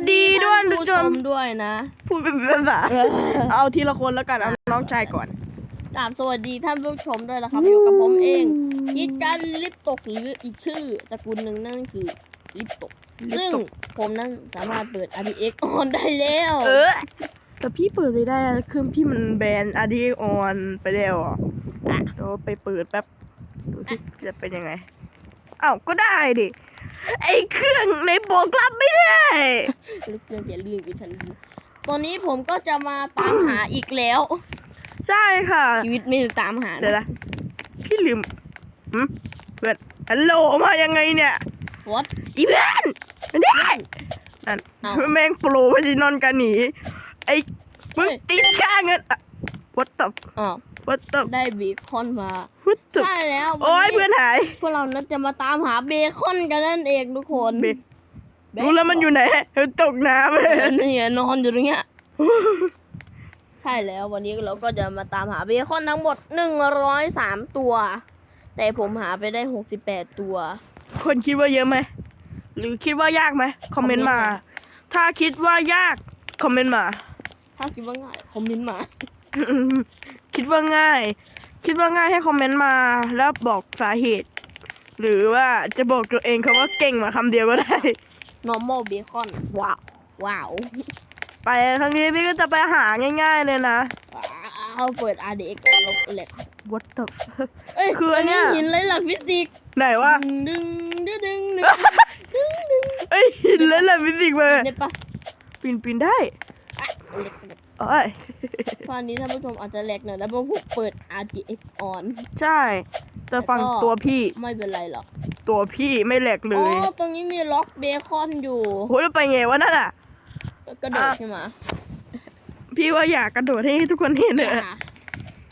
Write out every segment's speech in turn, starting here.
สดีด้วยท่านทุกผู้ชชมมด้วยนะ พูดเป็นภาษาเออเอาทีละคนแล้วกัน เอาน้องชายก่อนกราบสวัสดีท่านผู้ชมด้วยนะครับ อยู่กับผมเองยิดกันลิปตกหรืออีกชื่อสกุลหนึ่งนั่นคือลิปตกลิปตก ซึ่งผมนั้นสามารถเปิด RDX on ได้แล้ว เออ แต่พี่เปิดไม่ได้อะคือพี่มันแบนอาดีออนไปแล้วอะเดี๋ยวไปเปิดแป๊บ ดูสิจะเป็นยังไงอ้าวก็ได้ดิ ไอเครื่องในโปรแกรมไม่ได้ลึกเรื่องอย่าลืมอีกทันทีตอนนี้ผมก็จะมาตามหาอีกแล้ว ใช่ค่ะ ชีวิตไม่ได้ตามหาเดี๋ยวนะพี่ลืมหึเพื่อนฮัลโหลมายังไงเนี่ย วัด อีเพื่อนนี่นั่นเอ้า แม่งโปรไปที่นอนกันหนีไอ้มึงเฮ้ยติดค่าเงินอะ what the อ้าว what the ได้เบคอนมา what the ใช่แล้วโอ้ยวัเพื่อนหายพวกเรานั้นจะมาตามหาเบคอนกันนั่นเองทุกคนเบครู้แล้วมันอยู่ไหนมันตกน้ำเลยนี่ไงนอนอยู่ตรงเนี้ยใช่แล้ววันนี้เราก็จะมาตามหาเบคอนทั้งหมดหนึ่งร้อยสามตัว แต่ผมหาไปได้หกสิบแปดตัว คนคิดว่าเยอะไหมหรือคิดว่ายากไหมคอมเมนต์มาคอมเมนต์มาถ้าคิดว่ายากคอมเมนต์มา ถ้าคิดว่าง่ายคอมเมนต์มา คิดว่าง่าย คิดว่าง่ายให้คอมเมนต์มาแล้วบอกสาเหตุ หรือว่าจะบอกตัวเองคำว่าเก่งมาคำเดียวก็ได้ normal bacon ว้าวว้าวไปครั้งนี้พี่ก็จะไปหาง่าย ๆเลยนะเอาเปิด RDX ก่อนลบแหลก what the เอ้ยคืออันเนี้ยหินไรหลักฟิสิกส์ไหนวะดึงดึงดึงดึงดึงดึงเอ้ยหินแล้วแหละฟิสิกส์มาได้ปะปีนปีนได้อะเล็กเล็ก โอ้ยตอนนี้ท่านผู้ชมอาจจะแหลกหน่อยแล้วเพราะผมเปิด RDX on ใช่ แต่ฝั่งแล้วก็ตัวพี่ไม่เป็นไรหรอก ตัวพี่ไม่แหลกเลอ๋ยอตรงนี้มีล็อกเบคอนอยู่โหแล้วไปไงวะนั่นอะ กระโดดอะ ใช่ไหมพี่ว่าอยากกระโดดให้ทุกคนเห็นเลยอะ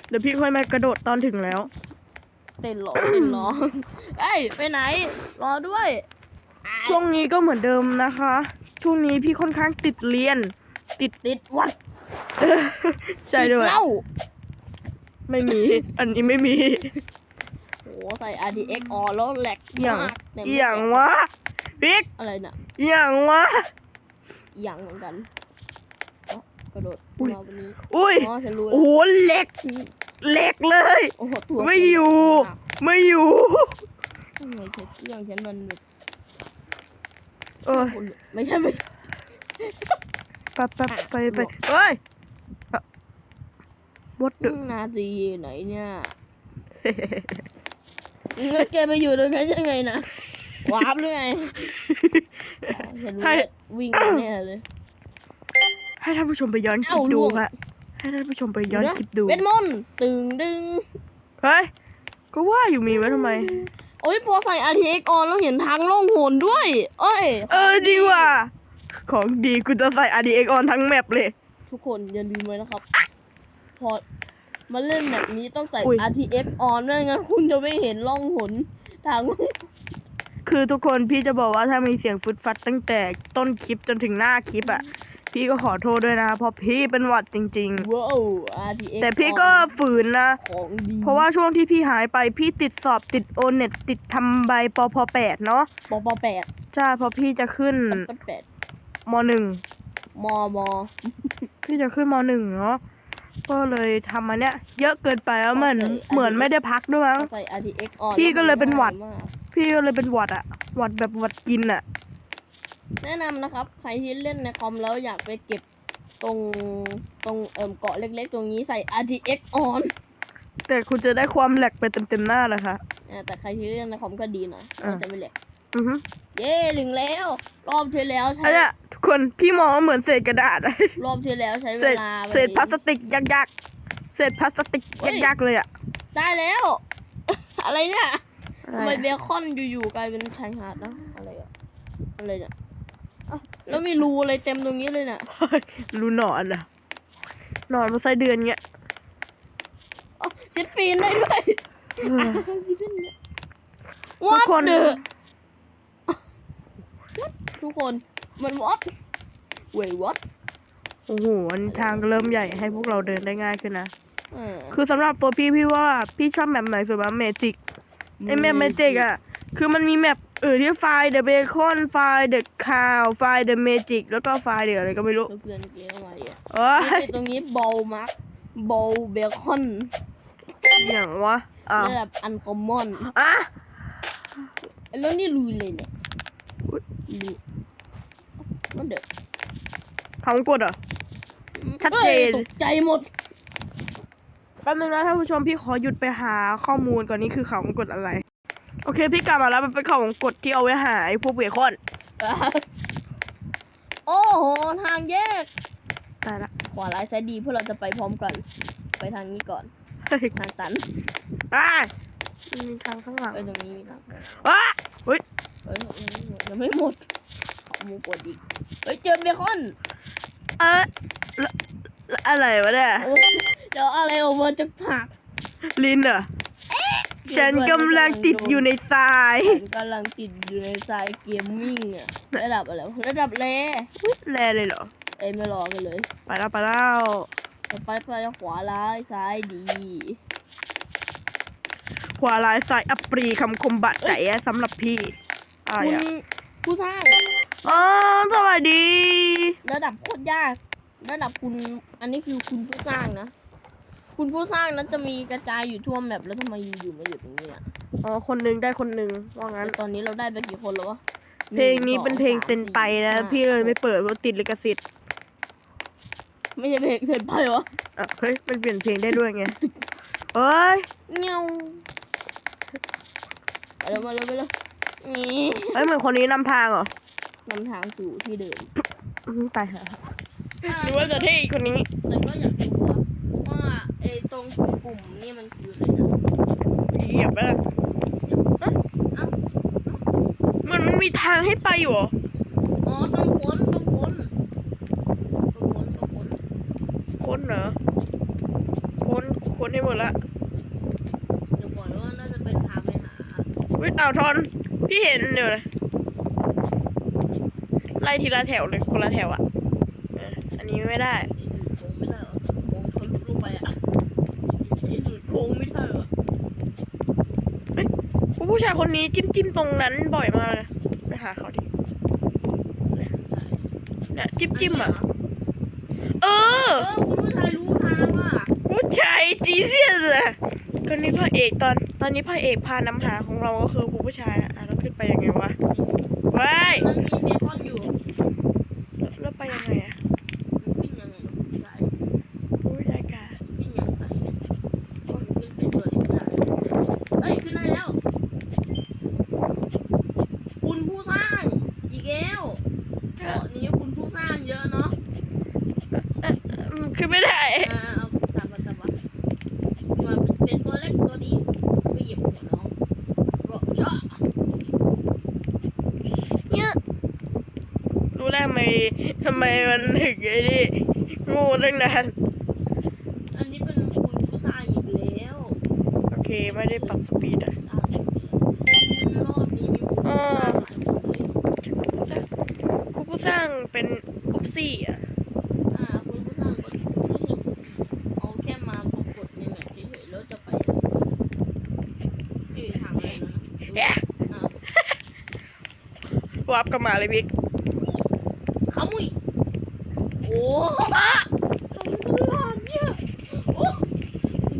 เดี๋ยวพี่ค่อยมากระโดดตอนถึงแล้ว เต้นรอเต้นรอเอ้ยไปไหน รอด้วยอะช่วงนี้ก็เหมือนเดิมนะคะ ช่วงนี้พี่ค่อนข้างติดเรียน ติดติดวัด ใช่ด้วยติเหล้าไม่มี อันนี้ไม่มี โหใส่ RDX ออนแล้วแหลกอหย่างมากแต่อไม่หย่างแหลกวะบิ๊กอะไรน่ะอหย่างวะ อหย่างเหมือนกันเอ้ากระโดดอุ้ยมาวันนี้อุ้ยอ๋อฉันรู้แล้โอ้วโหเหล็กเหล็กเลย โอ้โหตัวไม่อยู่มากไม่อยู่ทำไมเช็ดเครื่องฉันมันแบบเออคนไม่ใช่ไม่ใช่ ไปไปไปไปเฮ้ยวดเดอนาทีไหนเนี่ยแล้วแกไปอยู่ตรงนั้นยังไงนะวาร์ปหรือไงอ๋อฉันรู้ให้แล้ววิ่งแน่เลย ให้ท่านผู้ชมไปย้อนคลิปดูล่วงค่ะให้ท่านผู้ชมไปย้อนคลิปดูเวทมนต์ตึงดึงเฮ้ยก็ว่าอยู่มีไว้ทำไม โอ้ยพอใส่ RTX ออนแล้วเห็นทางล่องหนด้วย เอ้ย เออดีว่ะ ของดีกูจะใส่ RDX on ทั้งแมปเลย ทุกคนอย่าลืมไว้นะครับ พอมาเล่นแบบนี้ต้องใส่ อุ๊ย RTX ออนไม่งั้นคุณจะไม่เห็นล่องหนทางล่องคือทุกคนพี่จะบอกว่าถ้ามีเสียงฟึดฟัดตั้งแต่ต้นคลิปจนถึงหน้าคลิปอะ พี่ก็ขอโทษด้วยนะเพราะพี่เป็นหวัดจริง ว้าว RTX ๆแต่พี่ก็ on ฝืนนะ ของดีเพราะว่าช่วงที่พี่หายไปพี่ติดสอบติดโอเน็ตติดทำใบปพแปดเนาะปปแปดใช่เพราะพี่จะขึ้นปแปด มหนึ่งมอมอพี่จะขึ้นมหนึ่งเนาะก็เลยทำมาเนี้ยเยอะเกินไปแล้วเหมือนเหมือนไม่ได้พักด้วยมั้งใส่ RTX ออนพี่ก็เลยเป็นหวัดมากพี่ก็เลยเป็นหวัดอะหวัดแบบหวัดกินอะแนะนำนะครับ ใครที่เล่นในคอมแล้วอยากไปเก็บตรงตรงเอ่มเกาะเล็กๆ ตรงนี้ใส่ RTX ออนแต่คุณจะได้ความแหลกไปเต็มๆหน้าเลยค่ะแต่ใครที่เล่นในคอมก็ดีหน่อยอ่าจะไม่แหลก อือฮึเย้ถึงแล้ว รอบที่แล้วใช้อันเนี้ยทุกคนพี่มองว่าเหมือนเศษกระดาษอะรอบที่แล้วใช้เวเศษลาไปเศษพลาสติกยักๆเศษพลาสติกยักๆเลยอะได้แล้ว อะไรเนี่ยอะไรทำไมเบอะคอนอยู่ๆกลายเป็นชายหาดนะอะไรอะอะไรเนี่ยอ้าวแล้วมีรูอะไรเต็มตรงนี้เลยเนี่ยรู้หนอนอะหนอนมาไส้เดือนเงี้ยอ๋อชิดปีนได้ด้วย เออทุวักดคนเดอ ทุกคนมันวัดเว้ยวัดโอ้โหอันทางเริ่มใหญ่ให้พวกเราเดินได้ง่ายขึ้นนะเออคือสำหรับตัวพี่พี่ว่าพี่ชอบแมปไหนสุดว่าเมจิกไอแมปเมจิกอะคือมันมีแมปเออที่ไฟล์ the bacon ไฟล์ the cow ไฟล์ the magic แล้วก็ไฟล์ the อะไรก็ไม่รู้เพื่อนๆเกมอะไรอะเอ้ยนี่ตรงนี้โบลมาร์กโบลเบคอนอย่างวะอ้าวระดับอันคอมมอนอะแล้วนี่ลุยเลยเนี่ย อุ๊ยลุยมันเด็กเขากดเหรอะชัดเจน ตกใจหมดแป๊บนึงนะท่านผู้ชมพี่ขอหยุดไปหาข้อมูลก่อนนี่คือเขากดอะไร โอเค พี่กลับมาแล้วมันเป็นเขากดที่เอาไว้หาไอ้พวกเบคอนโอ้โห ทางแยกตายละขวาร้ายซ้ายดีเพื่อเราจะไปพร้อมกัน ไปทางนี้ก่อนเฮ้ยทางตันอะมีทางข้างหลังไปตรงนี้มีทางอะเฮ้ย เฮ้ยยังไม่หมดยังไม่หมดขอมูกดอีกเฮ้ยเจอเบคอนเออแล้วแล้วอะไรวะเนี่ยเอ้ยเดี๋ยวอะไรออกมาจากผักลินเหรอฉันกำลังติดอยู่ในทรายฉันกำลังติดอยู่ในสายเกมมิ่งอะระดับอะไรวะระดับเลอุ๊ยแลเลยเหรอเอ้ยไม่รอกันเลย ไปแล้วไปแล้วต่อไปไปขวาร้ายซ้ายดี ขวาลายซ้ายอัปปรีคำคมบาดใจอะสำหรับพี่ อะไรคุณอะผู้สร้างอ๋อสวัสดีระดับโคตรยาก ระดับคุณ อันนี้คือคุณผู้สร้างนะ คุณผู้สร้างนั้นจะมีกระจายอยู่ทั่วแมปแล้วทำไมอยู่ๆมาอยู่ตรงนี้อะอ๋อคนหนึงได้คนหนึงว่างั้นแล้วตอนนี้เราได้ไปกี่คนแล้ววะเพลงนี้เป็นเพลงหเซนึ่นสองไปนะสามพี่เลยสี่ไม่เปิดเพราะติดลิขสิทธิ์ไม่ใช่เพลงเซนไปวะอะเฮ้ย มันเปลี่ยนเพลงได้ด้วยไงเอ้ย เงี้ยวไปแล้วมาแล้วไปแล้วนี่ เอ้ยเหมือนคนนี้นำทางเหรอนำทางสู่ที่เดิมอื้อตายหาหรือว่าจะเท่อีกคนนี้ แต่ก็อยากรู้ว่าว่าไอ้ตรงกลุ่มนี่มันคืออะไรนะเหยียบแล้วเอ้าเหมือนมันมีทางให้ไปอยู่เหรอ อ๋อต้องค้นต้องค้นต้องค้นต้องค้นคนเหรอคนคนให้หมดละ เดี๋ยวบอกเลยว่าน่าจะเป็นทางไปหา วิทย์อ่าวทอน พี่เห็นเดี๋ยวนะไล่ทีละแถวเลยคนละแถวอะเอออันนี้ไม่ได้ไอ้หลุดโค้งไม่ได้เหรอโค้งทะลุลงไปอะไอ้หลุดโค้งไม่ได้เหรอผู้ชายคนนี้จิ้มจิ้มตรงนั้นบ่อยมากเลยไปหาเขาดิเนี่ยจิ้มจิ้มอะ เออเออคุณผู้ชายรู้ทางว่ะผู้ชายจีเซียสอะคนนี้พระเอกตอน ตอนนี้พระเอกพานำหาของเราก็คือผู้ผู้ชายนะอะเราขึ้น ไปยังไงวะว้ายมันมีเบคอนอยู่แล้วแล้วไปยังไงอะ มันขึ้นยังไงนะคุณผู้ชาย อุ้ยได้กา ขึ้นยังใสเนี่ยมันขึ้นเป็นตัวเล็กได้เอ้ยขึ้นได้แล้ว คุณผู้สร้างอีกแล้วเกาะนี้คุณผู้สร้างเยอะเนาะ อืมขึ้นไม่ได้ อ่าเอาตามมาตามมามาเป็นตัวเล็กตัวนี้ไม่เหยียบหัวน้องก็เจาะ เนี่ยรู้แล้วทำไมทำ ไมมันถึงไอ้นี่งูตั้งนานอันนี้เป็นคุณผู้สร้างอีกแล้วโอเคไม่ได้ปรับสปีดอะสร้างอีกแล้วรอบนี้มีคุณผู้สร้างหลายคนเลยผู้สร้างกูผู้สร้างเป็นอุปซี่อะอ่าคุณผู้สร้างก็รู้สึกเอาแค่มาปรากฏในแมปเฉยๆแล้วจะไปไหนพี่ทางอะไรนะแอะอ่าวับกลับมาเลยบิ๊กขมุยโอ้อะทำไมเนี่ยโอ้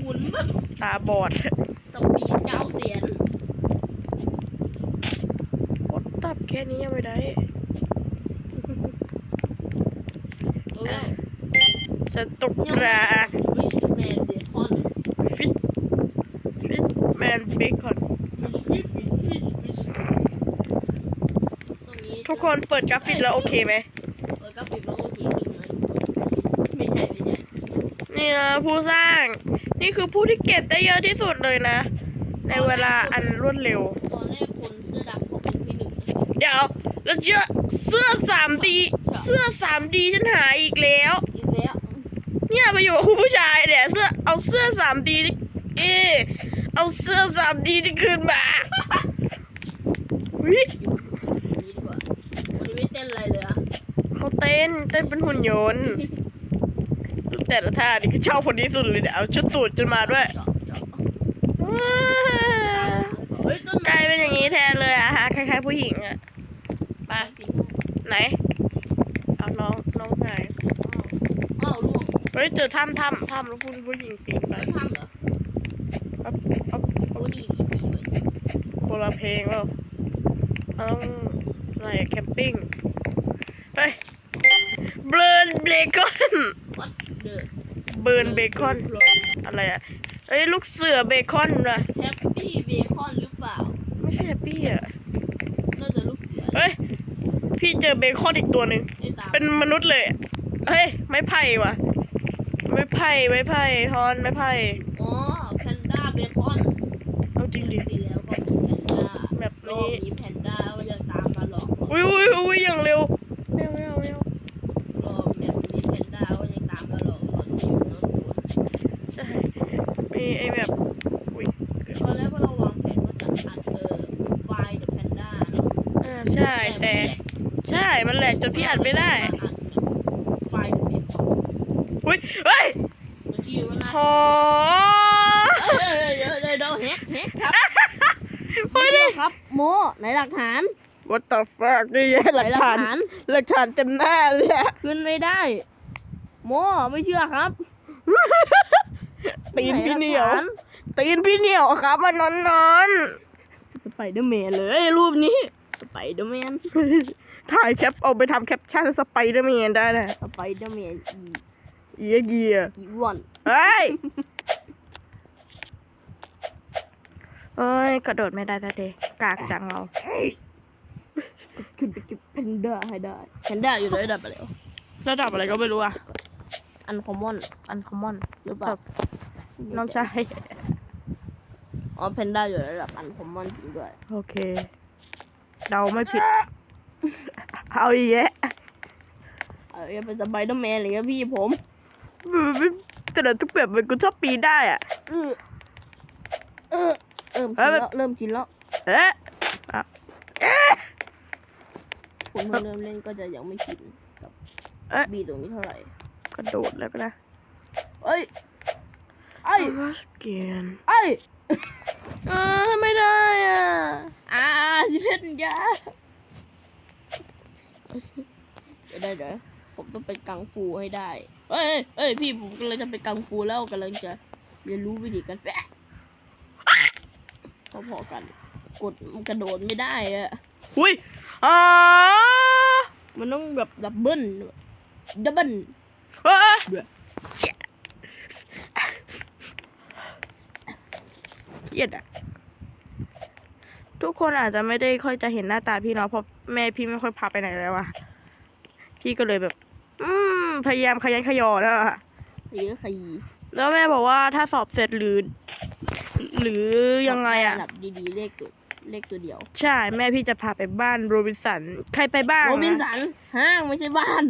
หมุนแบบ ตาบอดสปีดเก้าเสียนโอดตับแค่นี้ยังไม่ได้เออฉันตกปลาฟิชแมนเบคอนฟิชฟิชแมนเบคอนฟิชฟิชฟิชฟิชฟิชตรงนี้ทุกคนเปิดกราฟิกแล้วโอเคไหมเออกราฟิกแล้วโอเคจริงไหมไม่ใช่ไม่ใช่เนี่ยผู้สร้าง นี่คือผู้ที่เก็บได้เยอะที่สุดเลยนะ ในเวลาอันรวดเร็ว ตอนแรกคนเสื้อดำเขาเป็นที่หนึ่งนะเดี๋ยวแล้วเชื่อเสื้อสามดีเสื้อสามดีฉันหาอีกแล้ว อีกแล้วเนี่ยมาอยู่กับคุณผู้ชายเนี่ยเสื้อเอาเสื้อสามดีเออเอาเสื้อสามดีที่คืนมาวินี่ดีกว่าวันนี้ไม่เต้นอะไรเลยอะเขาเต้นเต้นเป็นหุ่นยนต์ แต่ละท่านี่ก็ชอบคนนี้สุดเลยเนี่ยเอาชุดสูทจนมาด้วยกลายเป็นอย่างนี้แทนเลยอะฮะคล้ายๆผู้หญิงอะไปไหน เอาน้องน้องไหายอ้าวลูกเฮ้ยเจอถ้ำถ้ำถ้ำแล้วผู้ผู้หญิงปีไปไม่ทำเหรอปั๊บปั๊บโอ้ดีดีดีเลยคนละเพลงแล้วเราอะไรแคมปิ้งเฮ้ยเบิร์นเบคอนวัดเดอ เบิร์นเบคอน อะไรอะเอ้ยลูกเสือเบคอนนะแฮปปี้เบคอนหรือเปล่า ไม่ใช่ปี้อะน่าจะลูกเสือเฮ้ย พี่เจอเบคอนอีกตัวหนึ่ง ไอ้ตามเป็นมนุษย์เลยอะเฮ้ย ไม้ไผ่ว่ะ ไม้ไผ่ ไม้ไผ่ทอน ไม้ไผ่ อ๋อแพนด้าเบคอนเอาจริงดิที่แล้วก็คือแพนด้าแบบนี้รอบนี้แพนด้าก็ยังตามมาหลอก อุ้ยอุ้ยอุ้ยอย่างเร็วไม่เอาไม่เอาไม่เอา รอบแบบนี้แพนด้าก็ยังตามมาหลอกตอนอยู่เนอะ ใช่มีไอ้แบบอุ้ยเกือบ ตอนแรกเราวางแผนว่าจะอัดเออไฟล์เดอะแพนด้าเนาะ อ่าใช่แต่ ใช่ มันแหลกจนพี่อัดไม่ได้ ไฟล์เดอะเบคอนอุ้ยเฮ้ยมันชื่อว่านะหอเอ้ยเดี๋ยวเดี๋ยวเดี๋ยวแฮกแฮกครับเฮ้ยดิครับ โมไหนหลักฐาน What the fuck นี่ไงหลักฐาน หลักฐานเต็มหน้าเลยอะขึ้นไม่ได้ โมไม่เชื่อครับตีนพี่เหนียวไหลักฐาตีนพี่เหนียวครับมันนอนนอนสไปเดอร์แมนเลยรูปนี้ สไปเดอร์แมน ถ่ายแคปเอาไปทำแคปชั่นสไปเดอร์แมนได้นะสไปเดอร์แมนอีเอียเกียอีวันเฮ้ยเอ้ย กระโดดไม่ได้แต่เดกากจังเราขึ้นไปเก็บแพนด้าให้ได้แพนด้าอยู่ระดับอะไรวะระดับอะไรก็ไม่รู้อะอันคอมมอน อันคอมมอนหรือเปล่าน้องชายอ๋อแพนด้าอยู่ระดับอันคอมมอนจริงด้วย โอเคเดาไม่ผิด เอาอีกแยะเออเป็นสไปเดอร์แมนอะไรเงี้ยพี่ผมแต่ละทุกแบบมันกูชอบปีนได้อะเออเออเริ่มเอ้ชิยนมันแล้วเริ่มชินแล้วเอ๊ะคนเพิ่งเริ่มเล่นก็จะยังไม่ชินกับเอ๊ะบีตรงนี้เท่าไหร่กระโดดแล้วก็นะเอ้ยเอ้ยสเกนเอ้ยเออไม่ได้อะอ่าสิเพชรยา เดี๋ยวได้เดี๋ยวผมต้องเป็นกังฟูให้ได้เอ้ยเอ้ยเอ้ยพี่ผมกำลังจะเป็นกังฟูแล้วกำลังจะเรียนรู้วิธีการแปะพอๆกัน กดมันกระโดดไม่ได้อะอุ้ยอ๋อมันต้องแบบดับเบิลดับเบิลเอ้ยเบื่อเกลียดอะ ทุกคนอาจจะไม่ได้ค่อยจะเห็นหน้าตาพี่เนาะเพราะแม่พี่ไม่ค่อยพาไปไหนแล้วอะพี่ก็เลยแบบ อืมพยายามขยันขยอนะขยี้ขยี้แล้วแม่บอกว่าถ้าสอบเสร็จหรือ หรือยังไงอะระดับดีๆ เลขตัวเลขตัวเดียวใช่ แม่พี่จะพาไปบ้านโรบินสัน ใครไปบ้างโรบินอะสันห้างไม่ใช่บ้าน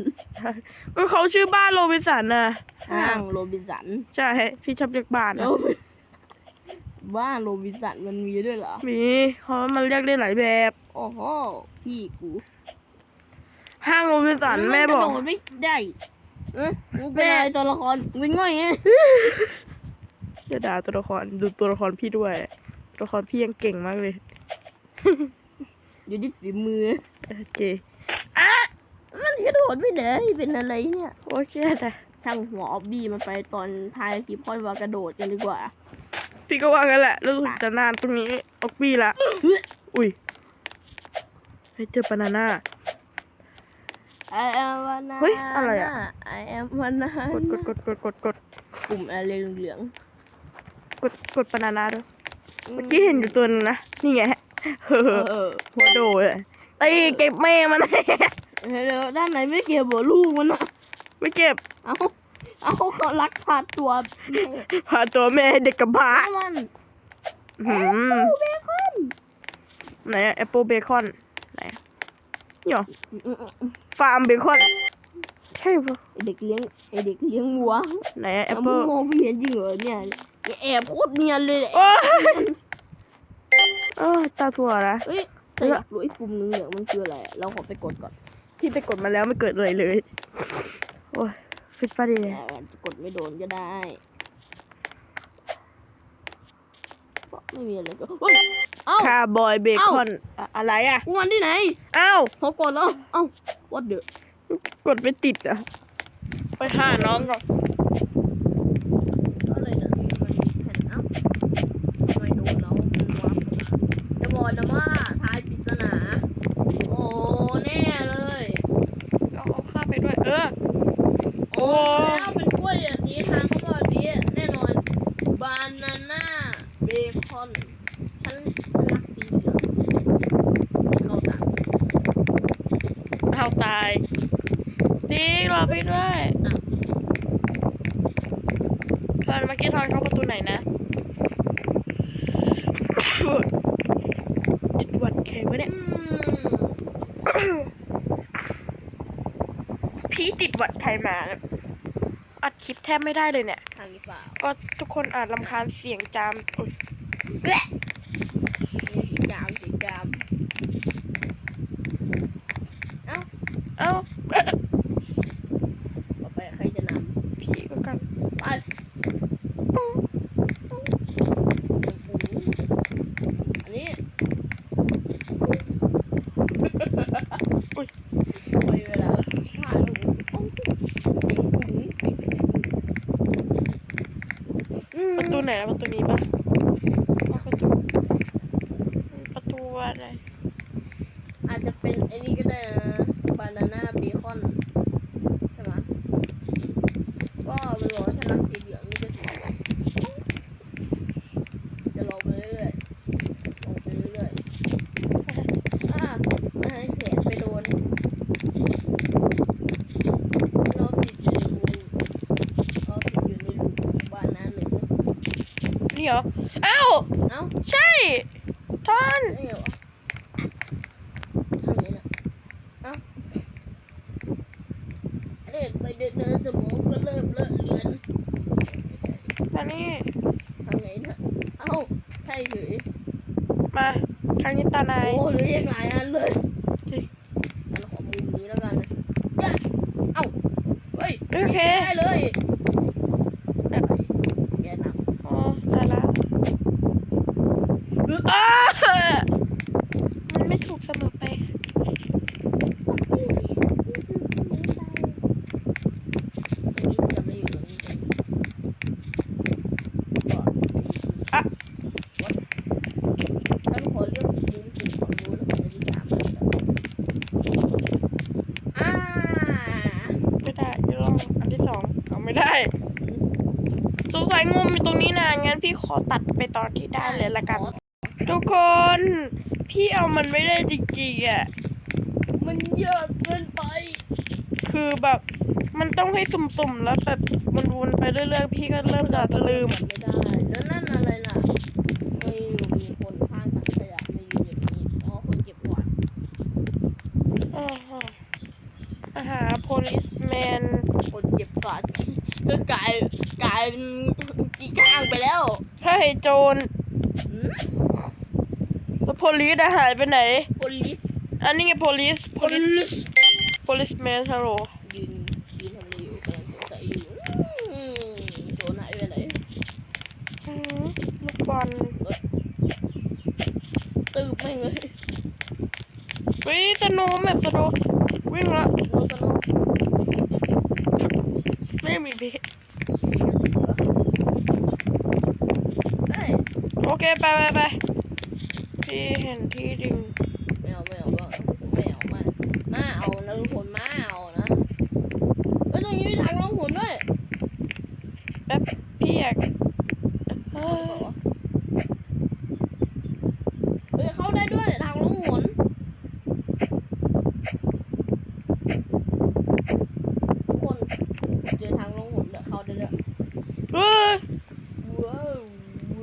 ก็เขาชื่อบ้านโรบินสันนะห้างโรบินสัน ใช่ พี่ชอบเรียกบ้านแล้นะว บ้านโรบินสันมันมีด้วยเหรอ มีเพราะว่ามันเรียกได้หลายแบบ โอ้โหพี่กูห้างโรบินสันแม่บอกนกระโดดไม่ได้เอ๊ะมึงเป็นอะไรตัวละครมึงง่อยไงจะด่าตัวละครดูตัวละครพี่ด้วย ตัวละครพี่ยังเก่งมากเลย อยู่ที่ฝีมือโอเคมันกระโดดไม่ได้เป็นอะไรเนี่ย โอเคแต่ช่างหัวออบบี้มันไปตอนท้ายคลิปค่อยว่ากระโดดกันดีกว่า พี่ก็ว่างั้นแหละรู้สึกจะนานตรงนี้ออกบี้ละอุ้ยเฮ้ยเจอปานาน่า I am banana เฮ้ยอะไรอะ I am banana กดกดกดกดกดกดปุ่มอะไรเหลืองกดกดปานาน่าด้วยๆเมื่อกี้เห็นอยู่ตัวนึงนะนี่ไงเฮ้เอออเออหัวโดเลยไอ้เก็บแม่มัน เดี๋ยวด้านไหนไม่เก็บหัวลูกมันอะไม่เก็บ เอา เอาเขารักพาตัวแม่พาตัวแม่เด็กกับพร้ามันหืมเบคอนไหนแอปเปิลเบคอนไหนนี่หรอฟาร์มเบคอนใช่ปะไอเด็กเลี้ยงไอเด็กเลี้ยงวัวไหนแอปแอปเปิลมองไม่เห็นจริงเหรอเนี่ยแอบโคตรเนียนเลยแหละโอ้ยเออตาถั่วนะเฮ้ยแต่อยากรู้ไอ้ปุ่มเหลืองๆมันคืออะไรอะเราขอไปกดก่อนพี่ไปกดมาแล้วไม่เกิดอะไรเลย โอ้ย ฟิตฟาดีแต่อาจจะกดไม่โดนก็ได้เพราะไม่มีอะไรก็เฮ้ยเอ้าคาร์บอยเบคเอ้าอนอะอะไรอะงอนที่ไหนอ้าวพอกดแล้วเอ้าวัดเดือกดไปติดอะ ไปหาน้องก่อน อะไรเนี่ยมันมีแผ่นเอ้าทำไมโดนแล้วมันวาร์ปจะบอกนะว่าทายปริศนา โอ้แน่เลย เอาเอาข้าไปด้วย เออ โอ้แล้วเป็นกล้วยอย่างนี้ทางเขาบอกแบบนี้แน่นอนบานาน่าเบคอนฉันฉันรักสีเหลืองเข้าตาม เอาตายดีรอพี่ด้วยทอนเมื่อกี้ทอนเข้าประตูไหนนะ จิตหวัดใครวะเนี่ย อืม พี่ติดหวัดใคร มาเนี่ยอัดคลิปแทบไม่ได้เลยเนี่ย ทางนี้เปล่า ก็ทุกคนอาจลำคาญเสียงจามอุ๊ยแกะนี่สีจามสีจามเอ้า เอ้า ต่อไปใครจะน พี่ก็กันำไปอันนี้ อุ๊ย ไปเวลาถ่ายรูปอื มประตูไหนนะประตูนี้ปะอ๋อประตูอืมประตูอะไร อาจจะเป็นไอ้นี่ก็ได้นะบานาน่าเบคอนใช่ไหมก็ไปบอกว่าฉันรักสีเหลืองนี่ก็สีเหลืองจะลองไปเรื่อยๆลองไปเรื่อยๆอะมาให้แขนไปโดนเราติดอยู่เราติดอยู่ในรูบานาหนึ่ง นี่เหรอเอ้าเอ้าใช่ทอนได้ไงวะทางนี้นะเอ้าเดินไปเดินเดินสมองก็เริ่มเลอะเลือนตอนนี้ทางไหนนะเอ้าใช่หรือมาครั้งนี้ตานายโอ้หรือยังหลายอันเลยจริงฉันขอมุมนี้แล้วกันนะอย่าเอ้าเฮ้ยโอเคได้เลย แบบ แกนำ อ๋อตายละอ้ามันไม่ถูกเสมอไป ตรงนี้จะไม่อยู่ตรงนี้ก็ อะ ฉันขอเลือกมุมสีของนู้นแล้วกันที่สามอ่า ไม่ได้เดี๋ยวลองอันที่สองเอา ไม่ได้ สงสัยงูมีตรงนี้นะงั้นพี่ขอตัดไปตอนที่ได้เลยละกัน ทุกคน พี่เอามันไม่ได้จริงๆอะ มันเยอะเกินไป คือแบบมันต้องให้สุ่มๆ แล้วแบบมันวนไปเรื่อยๆ พี่ก็เริ่มจะลืม ไม่ได้ แล้วนั่นอะไรล่ะไม่อยู่มีคนข้างถังขยะไม่อยู่อย่างนี้อ๋อคนเก็บกวาด อ่าฮะอาหา policeman คนเก็บกวาดก็กลายกลายเป็นกีก้างไปแล้วถ้าให้โจรหืมแล้ว police อะหายไปไหน police อันนี้ไง police police policeman ฮัลโหลยืนยืนทำอะไรอยู่กำลังสงสัยอยู่อืมโจรหายไปไหนอืมลูกบอลตืบไม่งเลยวิสโนว์แบบสโนว์วิ่งละโนสโนไม่มีเบรก ได้ โอ เคไปไปไปพี่เห็นที่ดิง ไม่เอาไม่เอาไม่เอาไม่เอามามาเอานะทุกคนมาเอานะเฮ้ยตรงนี้มีทางลงหุ่นด้วย แป๊บพี่อยากเอ้ย เฮ้ยเข้าได้ด้วยทางลงหนทุกคนเจอทางลงหนเดี๋ยวเข้าได้ด้วย เอ้ย ว้าว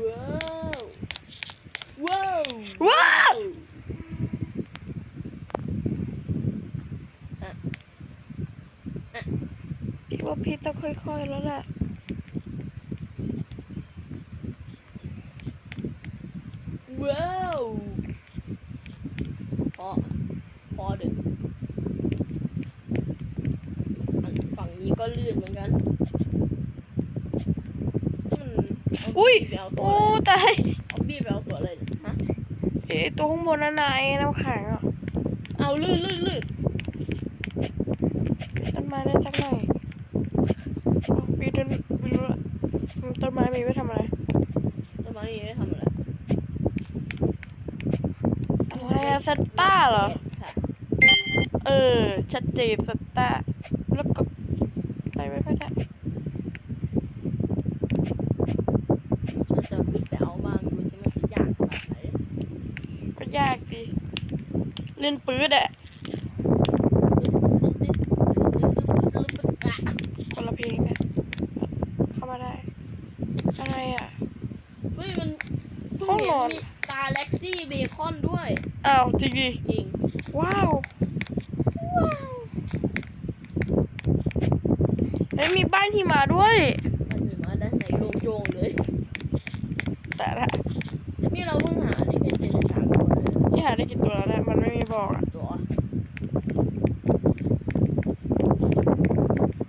ว้าวว้าว ว้าว พี่ว่าพี่ต้ องค่อยๆแล้วแหละว้าวพอพอเด็กฝั่งนี้ก็ลื่นเหมือนกันอืมเาอุ้ยบี้ไปเอาตัวโอ้เลยตายเอาบี้ไปเอาตัวเลยฮะเอ้ยตัวข้างบนนั่นนายน้ำแข็งอะเอาลื่นลื่นลื่น ต้นไม้ได้สักหน่อยปีต้นไม่รู้ละต้นไม้มีไว้ทำอะไรต้นไม้ยังไม่ทำอะไรอะไรอะสต้าเหรอค่ะเออ ชัดเจนสตาร์แล้วก็ไปไม่ค่อยได้ ฉันจะวิ่งไปเอาบ้างดูสิมันจะยากขนาดไหน ก็ยากสิเล่นปื๊ดอะคนละเพลงอะเข้ามาได้ อะไรอะเฮ้ยมันเพิ่งห้องเห็นนอนมีตาเล็กซี่เบคอนด้วยอ้าวจริงดิจริงว้าวเฮ้ยมีบ้านที่มาด้วยมันมีมาด้านในโล่งๆเลย แต่ละนี่เราเพิ่งหาได้แค่เจ็ดสิบสามตัวเลยที่หาได้กี่ตัวแล้วเนะมันไม่มีบอกอะ ตัว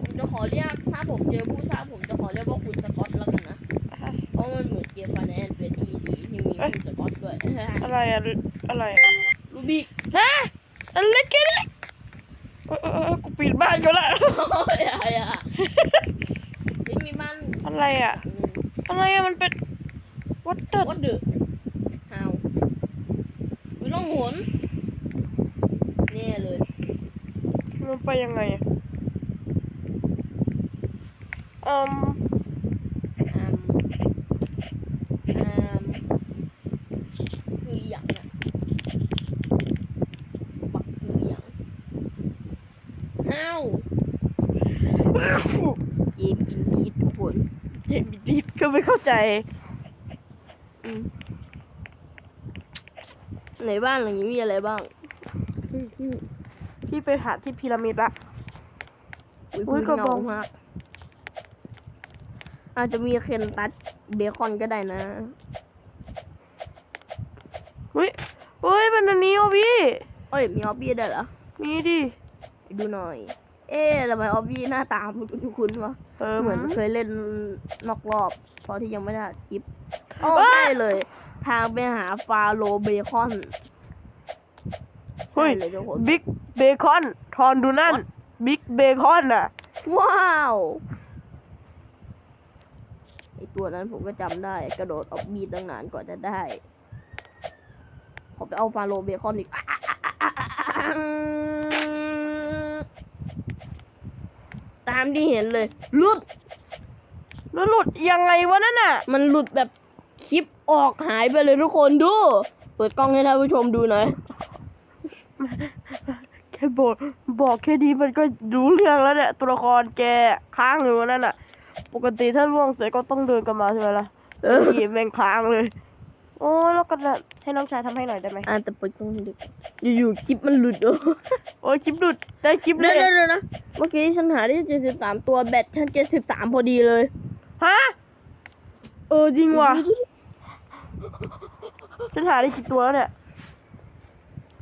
ผมจะขอเรียก ถ้าผมเจอผู้สร้างผมจะขอเรียกว่าคุณสกอตแล้วกันนะ เพราะมันเหมือนเกมฟาแนนเฟดดี้ดีที่มีคุณสกอตด้วย อะไรอะอะไรอะ ลูบิก ฮะอันเล็กแค่นี้เออเออเออกูปิดบ้านก็ละ โอ้ยอะไรอะนี่มีบ้าน อะไรอะอะไรอะมันเป็นวัตเตอร์ วัดเดือฮาวมีล่องหนแน่เลย มันไปยังไงอะ อืมอามอามคืออย่างอะบักคืออย่างฮาวเกมอินดีทุกคนเห็นบิดก็ไม่เข้าใจอืมในบ้านหลังนี้มีอะไรบ้างพี่ไปหาที่พีระมิดละอุ๊อุ้ยยกระบองเงามาก อาจจะมีเคนตัสเบคอนก็ได้นะเฮ้ยเฮ้ยมันอันนี้อะพี่เอ้ยมีออบบี้ได้วยเหรอ มีดิไปดูหน่อย เอ๊ะทำไมออบบี้หน้าตามันคุ้นๆวะเออเหมือนเคยเล่นนอกรอบตอนที่ยังไม่ได้อัดคลิปอ๋อว้าใช่เลย ทางไปหาฟาโลเบคอนเฮ้ยใช่เลยทุกคนบิ๊กเบคอนทอนดูนั่นบิ๊กเบคอนอะ ว้าว ไอตัวนั้นผมก็จำได้กระโดดออกบีตั้งนานกว่าจะได้ผมไปเอาฟาโลเบคอนอีกตามที่เห็นเลยหลุดแล้วหลุดยังไงวะนั่นน่ะ มันหลุดแบบคลิปออกหายไปเลยทุกคนดู เปิดกล้องให้ท่านผู้ชมดูหน่อยแค่บอกบอกแค่นี้มันก็รู้เรื่องแล้วเนี่ยตัวละครแกค้างอยู่นั่นน่ะ ปกติถ้าล่วงเสร็จก็ต้องเดินกลับมาใช่ไหมล่ะเออพี่แม่งค้างเลย โอ้ยแล้วก็จะให้น้องชายทำให้หน่อยได้ไหมอ่านแต่เปิดกล้องให้ดูอยู่ๆคลิปมันหลุดเออโอ้ยคลิปหลุดได้คลิปเลเดี๋ยวยเดี๋ยวเดี๋ยวนะเมื่อกี้ฉันหาได้เจ็ดสิบสามตัวแบตฉันเจ็ดสิบสามพอดีเลยฮะเออจริงว่ะฉันหาได้กี่ตัวแล้วเนี่ย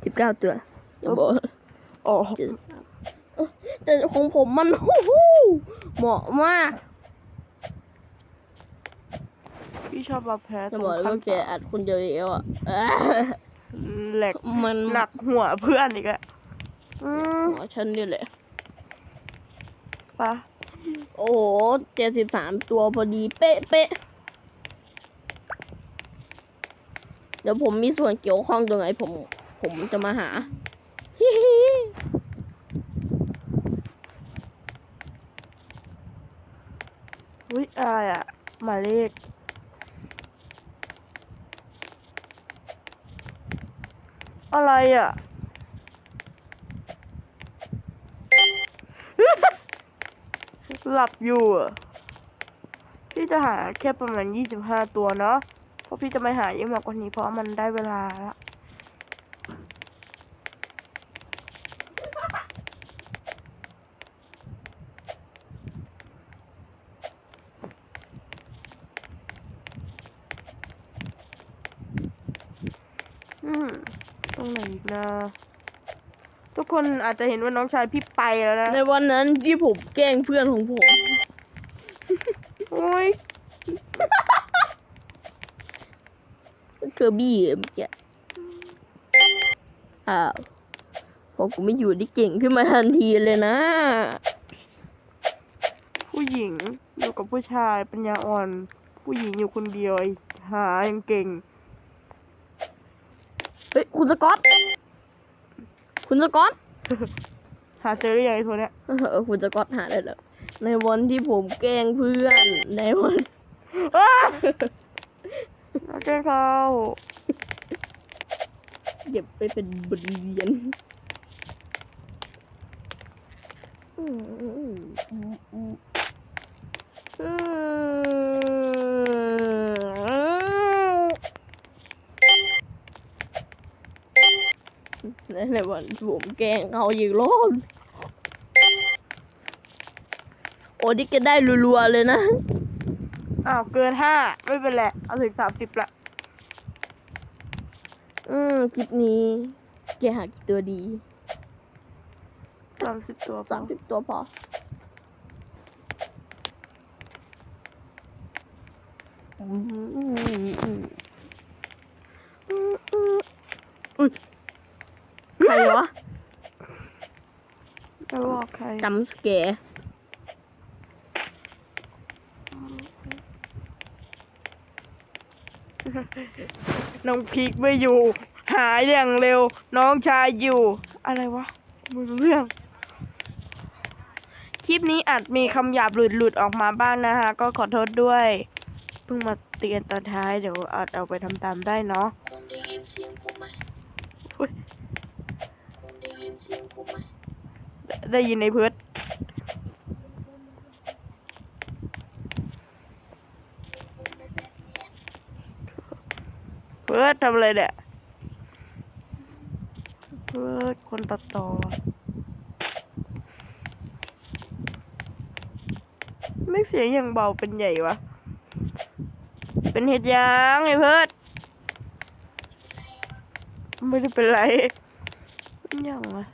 สิบเก้าตัวอย่าบอกอ๋อเจ็ดสิบสามเอ้อแต่ของผมมันโอ้โหเหมาะมาก พี่ชอบมาแพ้จะบอกเลยว่าแกอัดคนเดียวเองอะเอ้อแหลกมัน หนักหัวเพื่อนอีกอะอืมหัวฉันนี่แหละปะโอ้โหเจ็ดสิบสามตัวพอดีเป๊ะเป๊ะเดี๋ยวผมมีส่วนเกี่ยวข้องตรงไหนผม ผมจะมาหา ฮิฮิอุ้ยอะไรอะหมายเลข อะไรอะหลับอยู่อะพี่จะหาแค่ประมาณยี่สิบห้าตัวเนาะ เพราะพี่จะไม่หาเยอะมากกว่านี้เพราะมันได้เวลาละ อืมตรงไหนอีกนะ ทุก คนอาจจะเห็นว่าน้องชายพี่ไปแล้วนะในวันนั้นที่ผมแกล้งเพื่อนของผม โอ้ยเคอร์บี้เมื่อกี้อ้าวพอกูไม่อยู่ที่เก่งขึ้นมาทันทีเลยนะ ผู้หญิงอยู่กับผู้ชายปัญญาอ่อน ผู้หญิงอยู่คนเดียวไอ้หายังเก่ง เฮ้ย คุณสกอต คุณสกอต หาเจอหรือยังไอ้ตัวเนี้ยเออคุณสกอตหาได้แล้ว ในวันที่ผมแกล้งเพื่อน ในวัน อ้าเอาแกล้งเขาเก็บไปเป็นบทเรียนอืมอืมอืมอืมอืม ในวันที่ผมแกล้งเขาอีกรอบโอ้นี่แกได้รัวๆเลยนะ อ้าว เกินห้าไม่เป็นไร เอาถึงสามสิบละ อืมคลิปนี้แกหากี่ตัวดีสามสิบตัวสามสิบตัวพออืมอืมอืมอืมอืมอืมอุ้ย ใครวะไม่บอกใครจำสแกร์น้องพีกไม่อยู่ หายอย่างเร็ว น้องชายอยู่ อะไรวะไม่รู้เรื่อง คลิปนี้อาจมีคำหยาบหลุดหลุดๆออกมาบ้างนะคะ ก็ขอโทษด้วย เพิ่งมาเตือนตอนท้าย เดี๋ยวอาจเอาไปทำตามได้เนาะ ได้ยินในเพิร์ดเพิร์ดทำอะไรเนี่ยเพิร์ดคนตัดต่อ ไม่เสียงอย่างเบาเป็นใหญ่วะ เป็นเหตุยางไอ้เพิร์ดไม่ได้เป็นไรเป็นอย่างวะ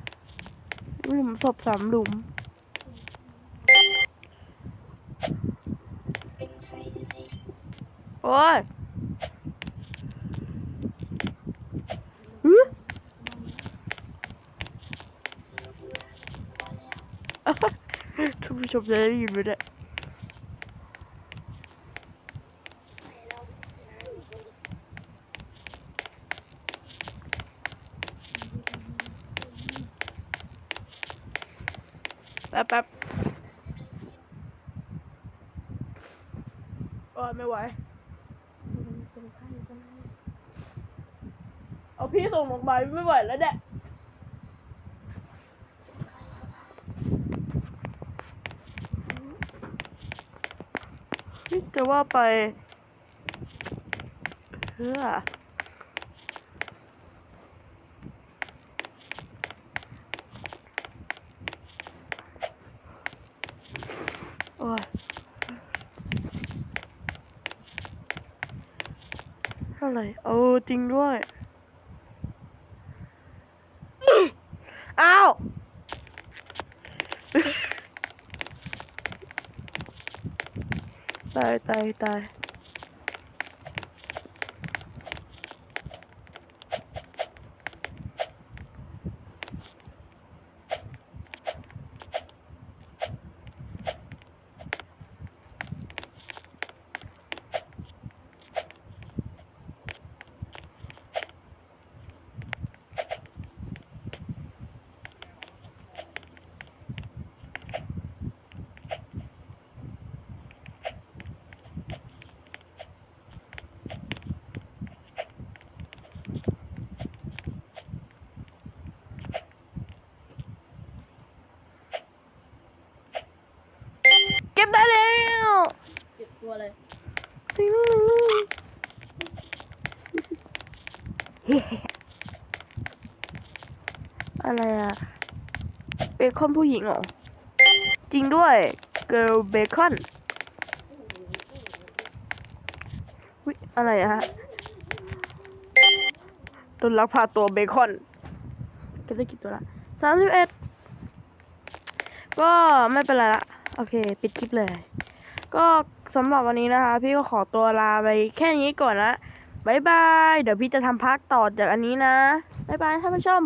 หลุมศพสามหลุม เป็นใครเนี่ยโอ้ยหือท่านผู้ชมจะได้ยินไหมเนี่ยแป๊บแป๊บโอ้ยไม่ไหว เอาพี่ส่ งลงไปไม่ไหวแล้วเนี่ยจะว่าไปเพื่อโอ้ยเท่าไร เอาจริงด้วย อ้าว ตายตายตายเก็บได้แล้ว เก็บตัวเลย อะไรอะเบ คอนผู้หญิงเหรอ จริงด้วยเกิร์ลเบคอนวิอะไรอะฮะโดนลักพาตัวเบคอนก็ได้กี่ตัวละสามสิบเอ็ดก็ไม่เป็นไรละ โอเค ปิดคลิปเลย ก็สำหรับวันนี้นะคะ พี่ก็ขอตัวลาไปแค่นี้ก่อนนะบายบาย เดี๋ยวพี่จะทำพักต่อจากอันนี้นะบายบายท่านผู้ชม